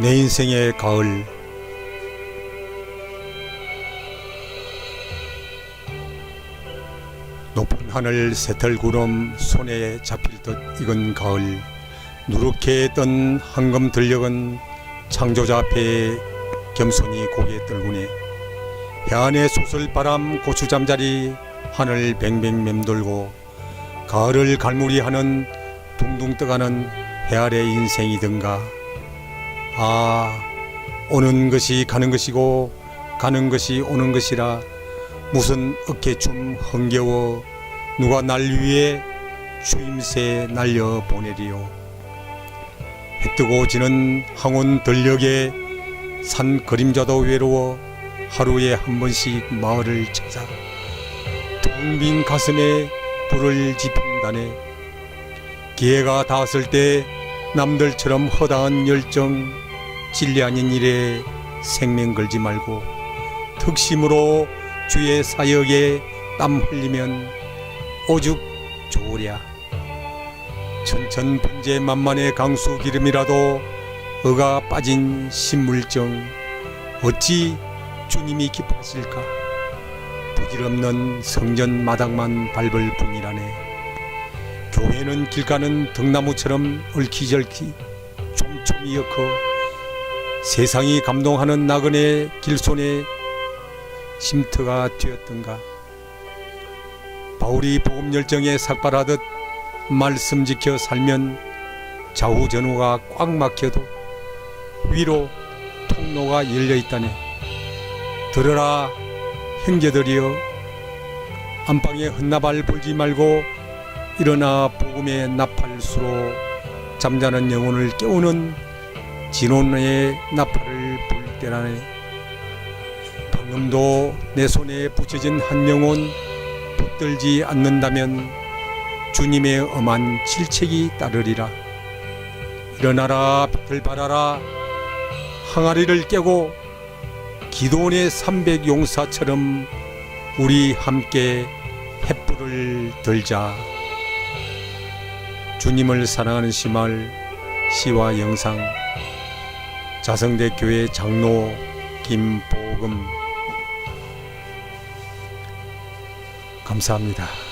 내 인생의 가을. 높은 하늘 새털 구름 손에 잡힐 듯 익은 가을. 누렇게 뜬 황금 들녘은 창조자 앞에 겸손히 고개 떨구네. 해안의 소슬바람 고추 잠자리 하늘 뱅뱅 맴돌고 가을을 갈무리하는 둥둥 떠가는 해아래 인생이든가 아 오는 것이 가는 것이고 가는 것이 오는 것이라 무슨 어깨춤 흥겨워 누가 날 위해 추임새 날려 보내리요. 해 뜨고 지는 항온 들녘에 산 그림자도 외로워 하루에 한 번씩 마을을 찾아 텅 빈 가슴에 불을 지핀다네 기회가 닿았을 때 남들처럼 허다한 열정 진리 아닌 일에 생명 걸지 말고 특심으로 주의 사역에 땀 흘리면 오죽 좋으랴. 천천분재 만만의 강수 기름이라도 어가 빠진 신물정 어찌 주님이 기뻐하실까? 부질없는 성전 마당만 밟을 뿐이라네. 교회는 길 가는 등나무처럼 얽히절키 촘촘히 엮어 세상이 감동하는 나그네 길손에 쉼터가 되었던가? 바울이 복음 열정에 삭발하듯 말씀 지켜 살면 좌우전후가 꽉 막혀도 위로 통로가 열려 있다네. 들어라 형제들이여. 안방에 헛나발 불지 말고 일어나 복음의 나팔수로 잠자는 영혼을 깨우는 진혼의 나팔을 불 때라네. 방금도 내 손에 붙여진 한 영혼 붙들지 않는다면 주님의 엄한 질책이 따르리라. 일어나라 빛을 발하라. 항아리를 깨고 기도원의 300 용사처럼 우리 함께 횃불을 들자. 주님을 사랑하는 시말 시와 영상 자성대 교회 장로 김보금 감사합니다.